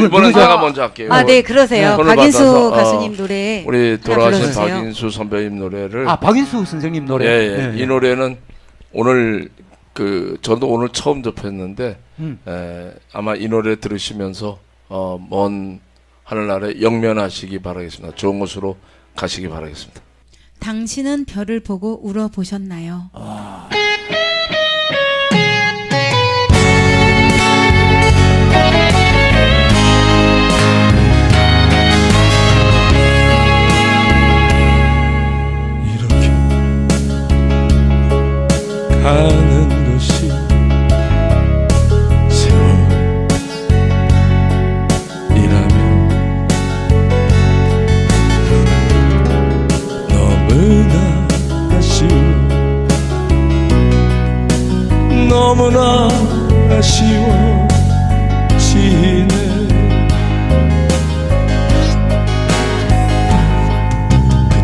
아, 어, 이번엔? 제가 먼저 할게요. 아, 네, 그러세요. 네, 손을 박인수 받아서, 어, 가수님 노래. 우리 돌아가신 불러주세요. 박인수 선배님 노래를 아 박인수 선생님 노래. 예, 예. 예, 예. 이 노래는 오늘 그 저도 오늘 처음 접했는데 음. 에, 아마 이 노래 들으시면서 어, 먼 하늘나라에 영면하시기 바라겠습니다. 좋은 곳으로 가시기 바라겠습니다. 당신은 별을 보고 울어 보셨나요? 이 너무나 아쉬워지네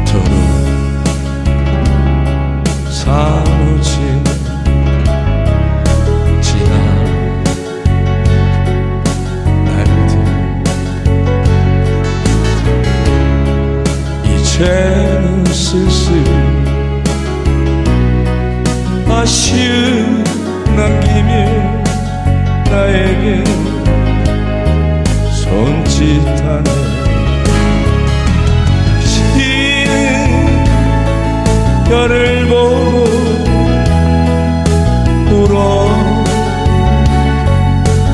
그토록 사무친 지난 날들. 이제는 슬슬 아쉬움 나에게 손짓하네 당신은 별을 보고 울어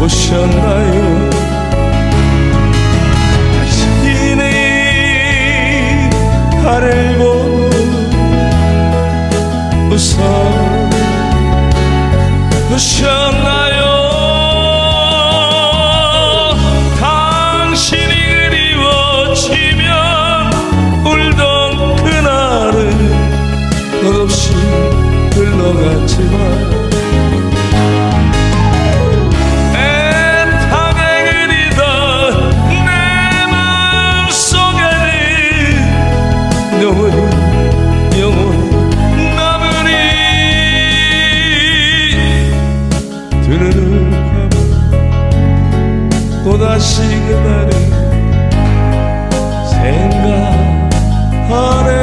보셨나요? 당신은 달을 보고 웃어 보셨나요? 또다시 그날을 생각하네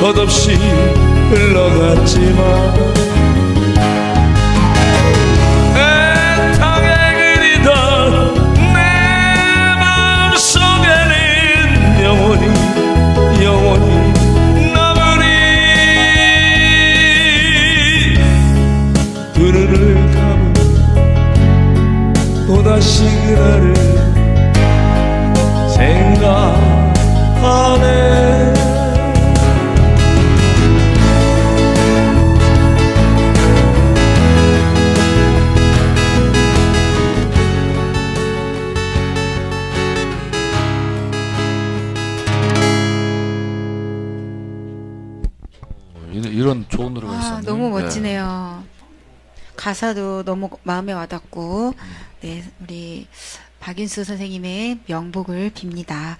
덧없이 흘러갔지만 이런, 좋은 노래가 아, 있었네. 너무 멋지네요. 가사도 너무 마음에 와닿고, 네, 우리 박인수 선생님의 명복을 빕니다.